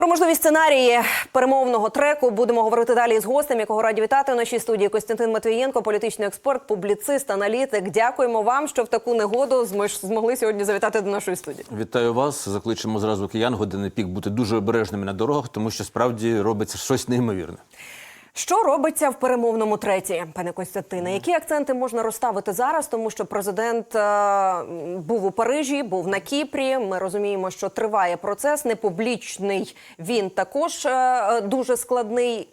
Про можливі сценарії перемовного треку будемо говорити далі з гостем, якого раді вітати в нашій студії. Костянтин Матвієнко, політичний експерт, публіцист, аналітик. Дякуємо вам, що в таку негоду змогли сьогодні завітати до нашої студії. Вітаю вас. Закличемо зразу киян години пік бути дуже обережними на дорогах, тому що справді робиться щось неймовірне. Що робиться в перемовному треті, пане Костянтине? Які акценти можна розставити зараз? Тому що президент е, був у Парижі, був на Кіпрі. Ми розуміємо, що триває процес непублічний. Він також е, дуже складний.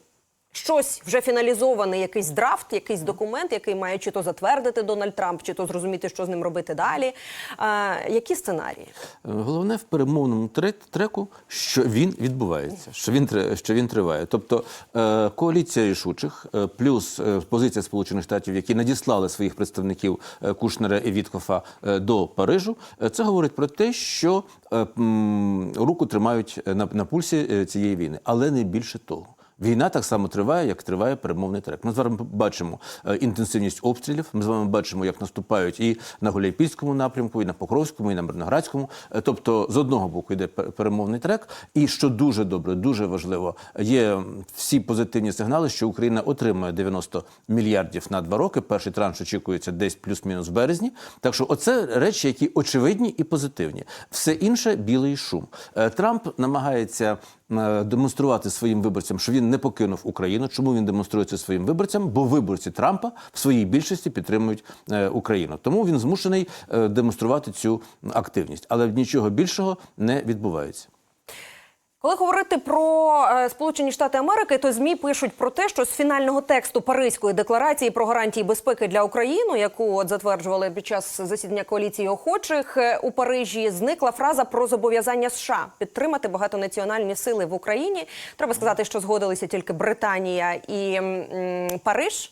Щось вже фіналізований, якийсь драфт, якийсь документ, який має чи то затвердити Дональд Трамп, чи то зрозуміти, що з ним робити далі. Е, які сценарії? Е, Головне в перемовному тре- треку, що він відбувається, що він що він триває. Тобто е, коаліція рішучих, е, плюс позиція Сполучених Штатів, які надіслали своїх представників Кушнера і Віткофа до Парижу. Це говорить про те, що руку тримають на, пульсі цієї війни, але не більше того. Війна так само триває, як триває перемовний трек. Ми з вами бачимо е, інтенсивність обстрілів. Ми з вами бачимо, як наступають і на Гуляйпільському напрямку, і на Покровському, і на Мирноградському. Е, Тобто, з одного боку йде перемовний трек. І що дуже добре, дуже важливо, є всі позитивні сигнали, що Україна отримує 90 мільярдів на два роки. Перший транш очікується десь плюс-мінус в березні. Так що, оце речі, які очевидні і позитивні. Все інше білий шум. Е, Трамп намагається демонструвати своїм виборцям, що він не покинув Україну. Чому він демонструє це своїм виборцям? Бо виборці Трампа в своїй більшості підтримують е, Україну. Тому він змушений е, демонструвати цю активність, але нічого більшого не відбувається. Коли говорити про е, Сполучені Штати Америки, то змі пишуть про те, що з фінального тексту Паризької декларації про гарантії безпеки для України, яку от затверджували під час засідання коаліції охочих е, у Парижі, зникла фраза про зобов'язання США підтримати багатонаціональні сили в Україні. Треба сказати, що згодилися тільки Британія і м, Париж.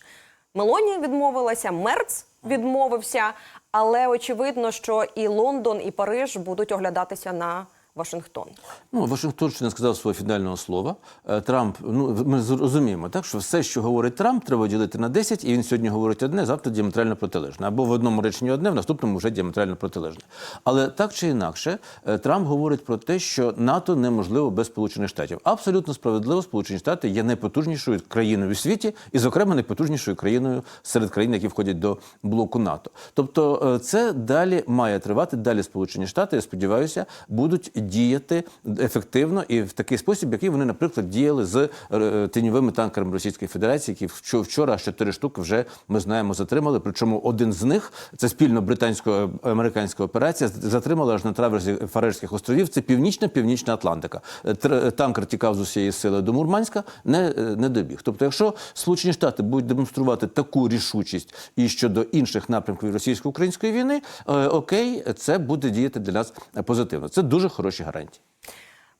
Мелоні відмовилася, Мерц відмовився, але очевидно, що і Лондон, і Париж будуть оглядатися на Вашингтон. Ну, Вашингтон ще не сказав свого фінального слова. Е, Трамп, ну ми з- розуміємо, так що все, що говорить Трамп, треба ділити на 10, і він сьогодні говорить одне, завтра діаметрально протилежне. Або в одному реченні одне, в наступному вже діаметрально протилежне. Але так чи інакше, е, Трамп говорить про те, що НАТО неможливо без Сполучених Штатів. Абсолютно справедливо, Сполучені Штати є найпотужнішою країною у світі, і, зокрема, найпотужнішою країною серед країн, які входять до блоку НАТО. Тобто, е, це далі має тривати. Далі Сполучені Штати, я сподіваюся, будуть діяти ефективно і в такий спосіб, який вони, наприклад, діяли з е, тіньовими танкерами Російської Федерації, які вчо- вчора чотири штуки вже ми знаємо затримали. Причому один з них це спільно британсько-американська операція. Затримали аж на траверсі Фарерських островів. Це північна північна Атлантика. Е, тр- Танкер тікав з усієї сили до Мурманська, не, е, не добіг. Тобто, якщо Сполучені Штати будуть демонструвати таку рішучість і щодо інших напрямків російсько-української війни, е, окей, це буде діяти для нас позитивно. Це дуже хороші гарантії.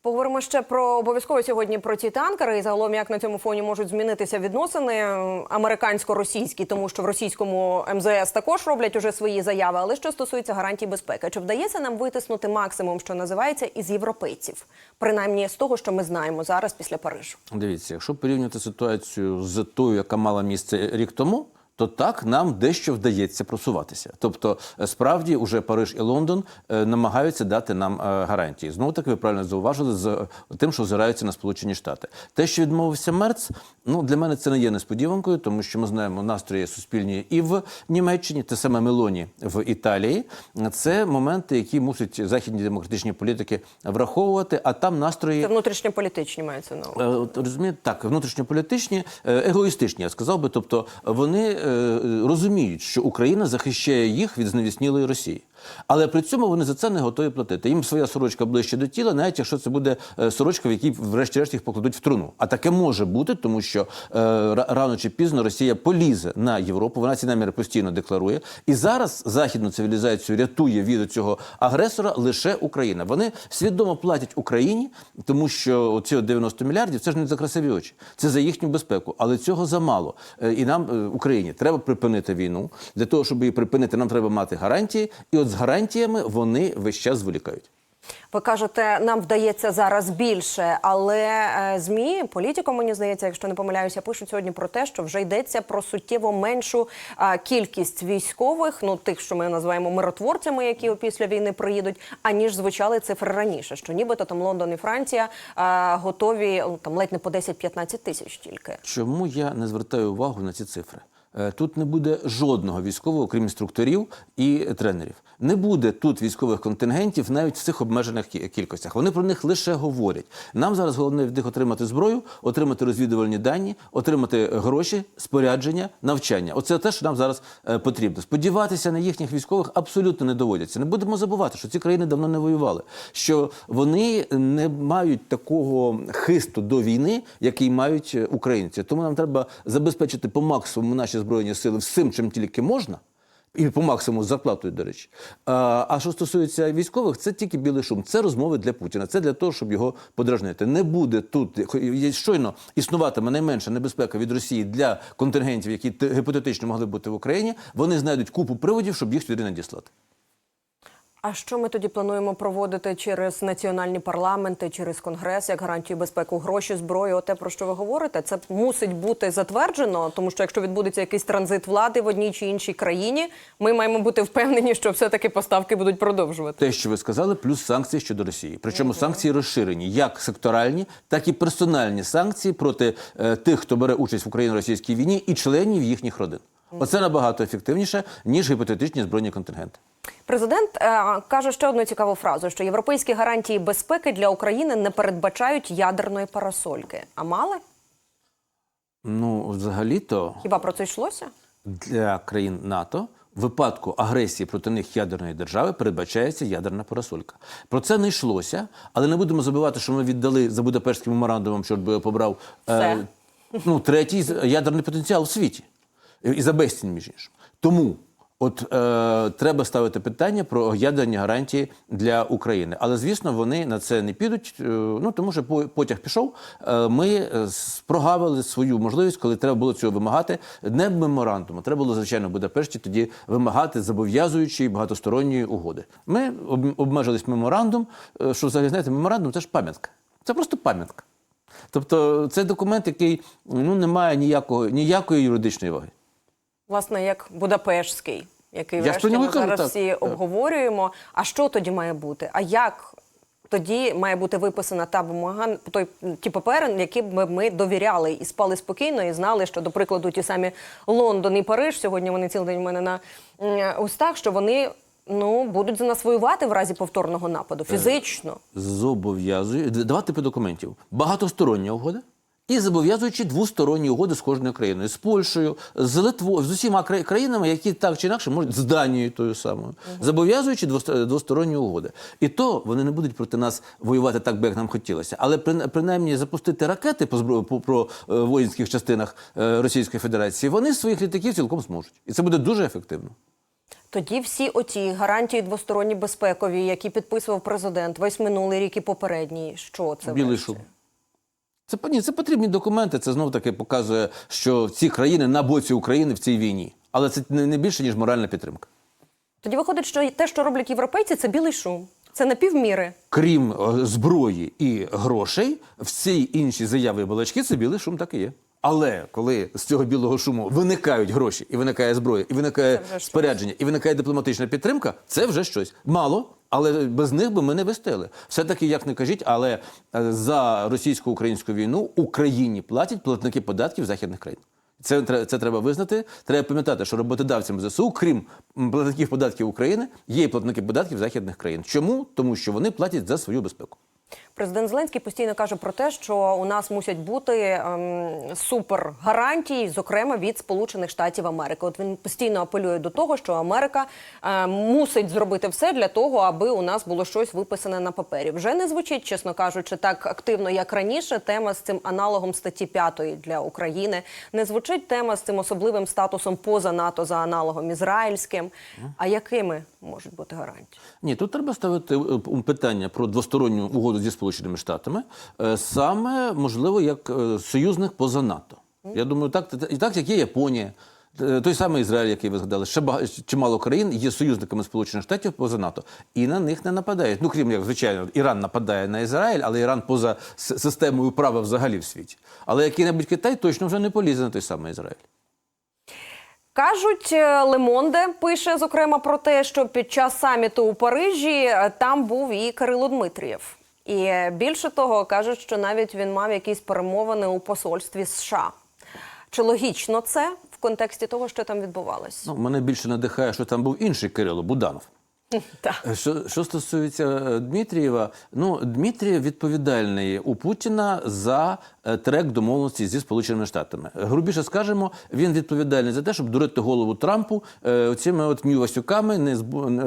Поговоримо ще про обов'язково сьогодні про ці танкери і загалом як на цьому фоні можуть змінитися відносини американсько-російські, тому що в російському МЗС також роблять уже свої заяви. Але що стосується гарантій безпеки, чи вдається нам витиснути максимум, що називається, із європейців, принаймні з того, що ми знаємо зараз після Парижу? Дивіться, якщо порівняти ситуацію з тою, яка мала місце рік тому. То так нам дещо вдається просуватися. Тобто, е, справді, уже Париж і Лондон е, намагаються дати нам е, гарантії. Знову таки, ви правильно зауважили з тим, що озираються на Сполучені Штати. Те, що відмовився Мерц, ну для мене це не є несподіванкою, тому що ми знаємо настрої суспільні і в Німеччині, те саме Мелоні в Італії. Це моменти, які мусять західні демократичні політики враховувати. А там настрої Це внутрішньополітичні мається на увазі. Розумієте, так, внутрішньополітичні, егоїстичні, я сказав би. Тобто вони розуміють, що Україна захищає їх від зневіснілої Росії. Але при цьому вони за це не готові платити. Їм своя сорочка ближче до тіла, навіть якщо це буде е, сорочка, в якій, врешті-решт, їх покладуть в труну. А таке може бути, тому що е, ра- рано чи пізно Росія полізе на Європу. Вона ці наміри постійно декларує. І зараз західну цивілізацію рятує від цього агресора лише Україна. Вони свідомо платять Україні, тому що от 90 мільярдів це ж не за красиві очі, це за їхню безпеку. Але цього замало. Е, І нам, е, Україні, треба припинити війну. Для того, щоб її припинити, нам треба мати гарантії. І от гарантіями вони весь час зволікають. Ви кажете, нам вдається зараз більше, але е, змі політико, мені здається, якщо не помиляюся, пишуть сьогодні про те, що вже йдеться про суттєво меншу кількість військових, ну тих, що ми називаємо миротворцями, які після війни приїдуть, аніж звучали цифри раніше. Що нібито там Лондон і Франція готові ну, там ледь не по 10-15 тисяч тільки. Чому я не звертаю увагу на ці цифри? Е, Тут не буде жодного військового, крім інструкторів і тренерів. Не буде тут військових контингентів навіть в цих обмежених кількостях. Вони про них лише говорять. Нам зараз головне від них отримати зброю, отримати розвідувальні дані, отримати гроші, спорядження, навчання. Оце те, що нам зараз е, потрібно. Сподіватися на їхніх військових абсолютно не доводяться. Не будемо забувати, що ці країни давно не воювали, що вони не мають такого хисту до війни, який мають е, українці. Тому нам треба забезпечити по максимуму наші збройні сили всім, чим тільки можна. І по максимуму з зарплатою, до речі. А, а що стосується військових, це тільки білий шум. Це розмови для Путіна. Це для того, щоб його подражнити. Не буде тут щойно існуватиме найменша небезпека від Росії для контингентів, які те- гіпотетично могли бути в Україні. Вони знайдуть купу приводів, щоб їх сюди надіслати. А що ми тоді плануємо проводити через національні парламенти, через конгрес, як гарантію безпеки, гроші, зброю? Оте про що ви говорите? Це мусить бути затверджено, тому що якщо відбудеться якийсь транзит влади в одній чи іншій країні, ми маємо бути впевнені, що все-таки поставки будуть продовжувати. Те, що ви сказали, плюс санкції щодо Росії. Причому санкції розширені як секторальні, так і персональні санкції проти е, тих, хто бере участь в україно-російській війні, і членів їхніх родин. Оце набагато ефективніше ніж гіпотетичні збройні контингенти. Президент е, каже ще одну цікаву фразу: що європейські гарантії безпеки для України не передбачають ядерної парасольки. А мали? Ну, взагалі-то Хіба про це йшлося? для країн НАТО в випадку агресії проти них ядерної держави передбачається ядерна парасолька. Про це не йшлося, але не будемо забувати, що ми віддали за Будапештським меморандумом, що побрав Все. ну, третій ядерний потенціал у світі. І за безцінь, між іншим. Тому. От е, треба ставити питання про ядерні гарантії для України. Але звісно, вони на це не підуть. Е, ну тому що потяг пішов. Е, ми е, прогавили свою можливість, коли треба було цього вимагати. Не меморандуму. Треба було звичайно в Будапешті тоді вимагати зобов'язуючої багатосторонньої угоди. Ми обмежились меморандум. е, Що взагалі знаєте, меморандум це ж пам'ятка. Це просто пам'ятка. Тобто, це документ, який ну не має ніякого ніякої юридичної ваги. Власне, як Будапештський, який Я врешті ми зараз так, всі так. обговорюємо. А що тоді має бути? А як тоді має бути виписана та бумага, той ті папери, які б ми довіряли і спали спокійно, і знали, що, до прикладу, ті самі Лондон і Париж сьогодні вони цілий день у мене на устах, що вони ну будуть за нас воювати в разі повторного нападу фізично. Зобов'язує два типи документів: багатостороння угода. І зобов'язуючи двосторонні угоди з кожною країною, з Польщею, з Литвою, з усіма кра- країнами, які так чи інакше можуть з Данією тою самою, зобов'язуючи двосторонні угоди. І то вони не будуть проти нас воювати так, би як нам хотілося. Але прин- принаймні запустити ракети по збро... по про е, воїнських частинах е, Російської Федерації, вони своїх літаків цілком зможуть. І це буде дуже ефективно. Тоді всі оті гарантії двосторонні безпекові, які підписував президент весь минулий рік і попередній. Що це Білий шум. Це ні, це потрібні документи. Це знов таки показує, що ці країни на боці України в цій війні. Але це не не більше ніж моральна підтримка. Тоді виходить, що те, що роблять європейці, це білий шум. Це на півміри. Крім е, зброї і грошей, всі інші заяви і балачки це білий шум так і є. Але коли з цього білого шуму виникають гроші, і виникає зброя, і виникає щось. спорядження, і виникає дипломатична підтримка, це вже щось. Мало, але без них би ми не вистояли. Все-таки, як не кажіть, але е, за російсько-українську війну Україні платять платники податків західних країн. Це, це треба визнати. Треба пам'ятати, що роботодавцям ЗСУ, крім платників податків України, є і платники податків західних країн. Чому? Тому що вони платять за свою безпеку. Президент Зеленський постійно каже про те, що у нас мусять бути ем, супер гарантії, зокрема від Сполучених Штатів Америки. От він постійно апелює до того, що Америка е, мусить зробити все для того, аби у нас було щось виписане на папері. Вже не звучить, чесно кажучи, так активно, як раніше. Тема з цим аналогом статті 5 для України. Не звучить тема з цим особливим статусом поза НАТО за аналогом ізраїльським. А якими можуть бути гарантії? Ні, тут треба ставити е, питання про двосторонню угоду зі Сполученими Штатами, е, саме можливо як е, союзник поза НАТО. Я думаю, так і так як є Японія. Е, Той самий Ізраїль, який ви згадали, ще бага- чимало країн є союзниками Сполучених Штатів поза НАТО, і на них не нападають. Ну крім як, звичайно, Іран нападає на Ізраїль, але Іран поза системою права взагалі в світі. Але який-небудь Китай точно вже не полізе на той самий Ізраїль. Кажуть, Лемонде пише зокрема про те, що під час саміту у Парижі там був і Кирило Дмитрієв. І е, більше того, кажуть, що навіть він мав якісь перемовини у посольстві США. Чи логічно це в контексті того, що там відбувалось? Ну, мене більше надихає, що там був інший Кирило Буданов. Е, Що, що стосується е, Дмитрієва, ну Дмитрієв відповідальний у Путіна за е, трек домовленості зі Сполученими Штатами. Грубіше скажемо, він відповідальний за те, щоб дурити голову Трампу цими от нювасюками, не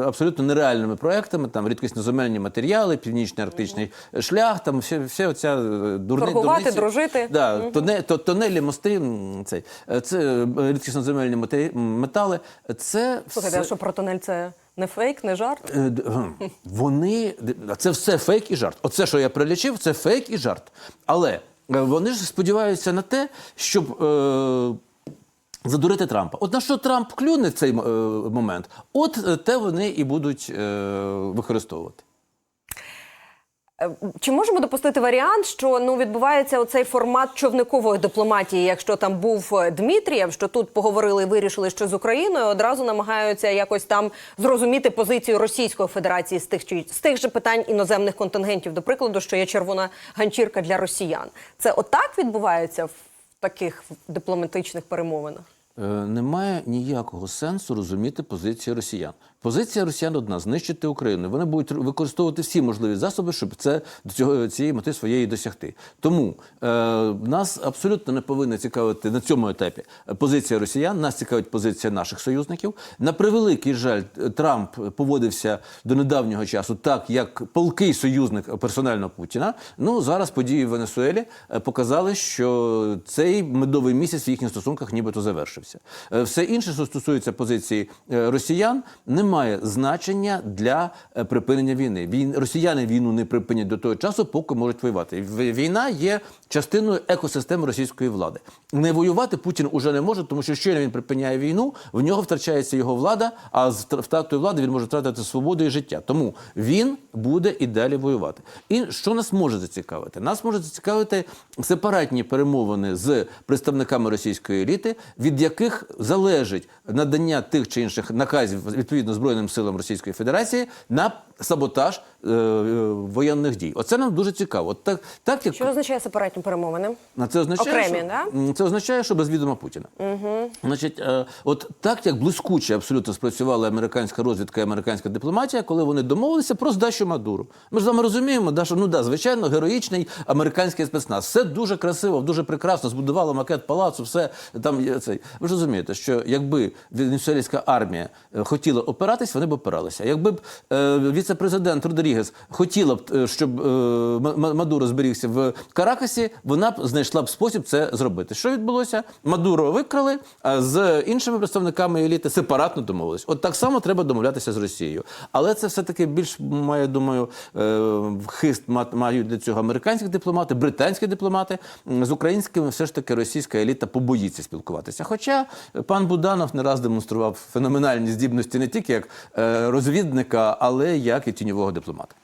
абсолютно нереальними проектами, там рідкісноземельні матеріали, північний арктичний шлях, там все, все оця дурни, Торгувати, дурниці. дружити. Да, тоне, то, тонелі, мости, цей, це рідкісноземельні матері- метали. Це Слухайте, все... а що про тунель це не фейк, не жарт? Е. Вони це все фейк і жарт. Оце, що я прилічив, це фейк і жарт. Але е, вони ж сподіваються на те, щоб. Е- Задурити Трампа. От на що Трамп клюне в цей е, момент, от е, те вони і будуть е, використовувати. Е, Чи можемо допустити варіант, що ну відбувається оцей формат човникової дипломатії? Якщо там був е, Дмитрієв, що тут поговорили вирішили, що з Україною одразу намагаються якось там зрозуміти позицію Російської Федерації з тих чи з тих же питань іноземних контингентів, до прикладу, що є червона ганчірка для росіян. Це отак відбувається в таких дипломатичних перемовинах? Е, Немає ніякого сенсу розуміти позиції росіян. Позиція росіян одна знищити Україну. Вони будуть використовувати всі можливі засоби, щоб це до цього цієї мети своєї досягти. Тому е, нас абсолютно не повинна цікавити на цьому етапі позиція росіян. Нас цікавить позиція наших союзників. На превеликий жаль, Трамп поводився до недавнього часу так, як полкий союзник персонально Путіна. Ну зараз події в Венесуелі е, показали, що цей медовий місяць в їхніх стосунках нібито завершився. Е, Все інше, що стосується позиції е, росіян, не має значення для е, припинення війни. Він росіяни війну не припинять до того часу, поки можуть воювати. Війна є частиною екосистеми російської влади. Не воювати Путін уже не може, тому що щойно він припиняє війну, в нього втрачається його влада. А з втр- втратою влади він може втратити свободу і життя. Тому він буде і далі воювати. І що нас може зацікавити? Нас може зацікавити сепаратні перемовини з представниками російської еліти, від залежить надання тих чи інших наказів відповідно збройним силам Російської Федерації на саботаж е, е, воєнних дій. Оце нам дуже цікаво. От так, так як Що означає сепаратні перемовини? а це означає, Окремі, що, да? Це означає, що без відома Путіна. Угу. Значить, е, от так як блискуче абсолютно спрацювала американська розвідка і американська дипломатія, коли вони домовилися про здачу Мадуру. Ми ж з вами розуміємо, да, що ну да, звичайно, героїчний американський спецназ. Все дуже красиво, дуже прекрасно, збудувало макет палацу, все там цей. Ви ж розумієте, що якби венесуельська армія е, хотіла опиратись, вони б опиралися. Якби б е, віце-президент Родрігес хотіла б, е, щоб е, Мадуро зберігся в Каракасі, вона б знайшла б спосіб це зробити. Що відбулося? Мадуро викрали, а з іншими представниками еліти сепаратно домовились. От так само треба домовлятися з Росією. Але це все-таки більш має, думаю, хист мають для цього американські дипломати, британські дипломати. З українськими все ж таки російська еліта побоїться спілкуватися. Хоча пан Буданов не раз демонстрував феноменальні здібності не тільки як е, розвідника, але як і тіньового дипломата.